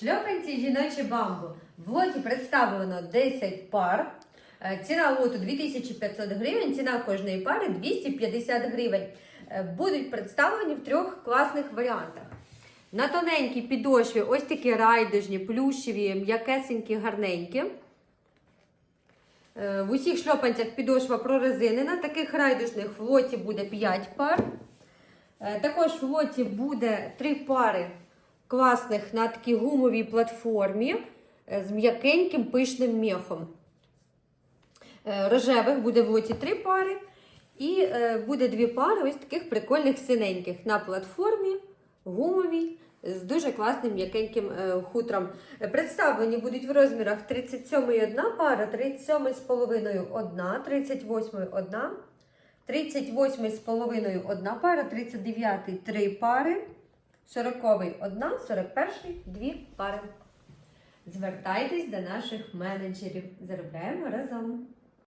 Шльопанці жіночі бамбу. В лоті представлено 10 пар. Е, Ціна лоту 2500 гривень, ціна кожної пари 250 гривень. Е, Будуть представлені в трьох класних варіантах. На тоненькій підошві ось такі райдужні, плющеві, м'якесенькі, гарненькі. Е, В усіх шльопанцях підошва прорезинена. Таких райдужних в лоті буде 5 пар. Також в лоті буде 3 пари класних на такій гумовій платформі е, з м'якеньким пишним мехом. Е, Рожевих буде в лоті 3 пари. І е, буде дві пари ось таких прикольних синеньких на платформі гумовій з дуже класним м'якеньким хутром. Представлені будуть в розмірах 37 одна пара, 37 з половиною одна, 38 одна, 38 з половиною одна пара, 39 три пари, 40 одна, 41 дві пари. Звертайтесь до наших менеджерів. Заробляємо разом.